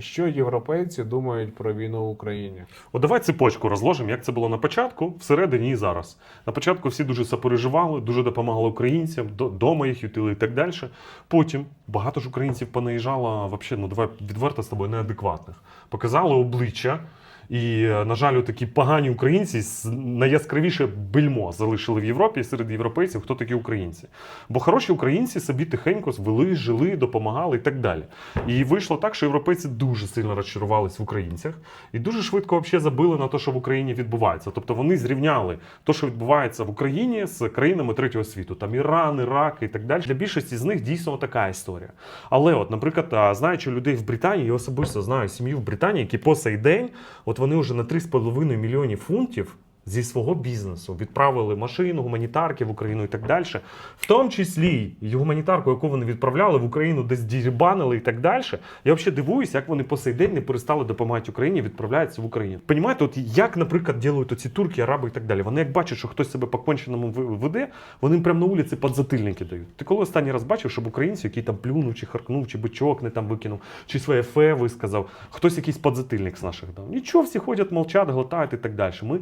Що європейці думають про війну в Україні? От давай цепочку розложимо, як це було на початку, всередині і зараз. На початку всі дуже сопереживали, дуже допомагали українцям, до- дома їх ютили і так далі. Потім багато ж українців понаїжджало, взагалі, ну давай відверто з тобою, неадекватних. Показали обличчя. І, е, на жаль, такі погані українці найяскравіше бельмо залишили в Європі серед європейців, хто такі українці. Бо хороші українці собі тихенько звели, жили, допомагали і так далі. І вийшло так, що європейці дуже сильно розчарувались в українцях і дуже швидко взагалі забили на те, що в Україні відбувається. Тобто вони зрівняли те, що відбувається в Україні з країнами третього світу, там Іран, Ірак і так далі. Для більшості з них дійсно така історія. Але, от, наприклад, знаючи людей в Британії, я особисто знаю сім'ю в Британії, які по сей день, от вони вже на 3,5 мільйонів фунтів. Зі свого бізнесу відправили машину, гуманітарки в Україну і так далі. В тому числі і гуманітарку, яку вони відправляли в Україну, десь дірбанили і так далі. Я взагалі дивуюся, як вони по сей день не перестали допомагати Україні, відправляються в Україну. Понімаєте, от як, наприклад, ділають оці турки, араби і так далі. Вони як бачать, що хтось себе по конченому веде, вони прямо на вулиці подзатильники дають. Ти коли останній раз бачив, щоб українці, який там плюнув, чи харкнув, чи бичок не там викинув, чи своє фе висказав, хтось якийсь подзатильник з наших дав. Нічого, всі ходять, мовчать, глотають і так далі. Ми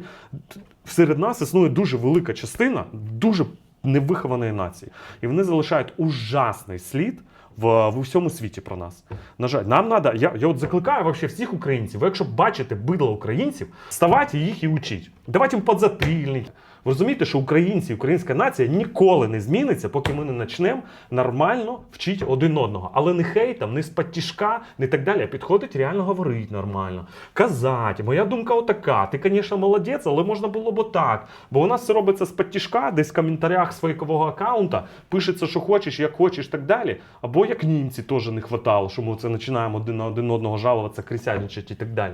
серед нас існує дуже велика частина, дуже невихованої нації. І вони залишають ужасний слід. В, в усьому світі про нас. На жаль, нам треба. Я, я от закликаю вообще всіх українців. Ви якщо бачите бидло українців, ставайте їх і учіть. Давайте їм подзатильники. Ви розумієте, що українці, українська нація ніколи не зміниться, поки ми не почнемо нормально вчити один одного. Але не хейтом, не з тяжка, не так далі. А підходить реально говорити нормально. Казати. Моя думка отака. Ти, звісно, молодець, але можна було б отак. Бо у нас це робиться з тяжка, десь в коментарях з аккаунта пишеться, що хочеш, як хочеш, так далі. Або як німці теж не хватало, що ми це починаємо один на один одного жалуватися, крисяничати і так далі.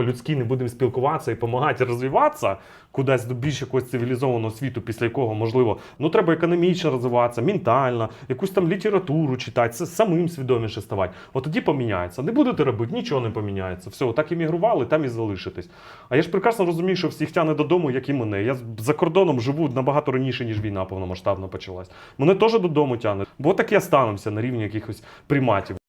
по-людськи не будемо спілкуватися і допомагати розвиватися кудись до більш якогось цивілізованого світу, після якого можливо ну треба економічно розвиватися, ментально, якусь там літературу читати, самим свідоміше ставати. От тоді поміняється. Не будете робити, нічого не поміняється. Все, так іммігрували, там і залишитесь. А я ж прекрасно розумію, що всіх тяне додому, як і мене. Я за кордоном живу набагато раніше, ніж війна повномасштабно почалась. Мене теж додому тягне. Бо так і останемося на рівні якихось приматів.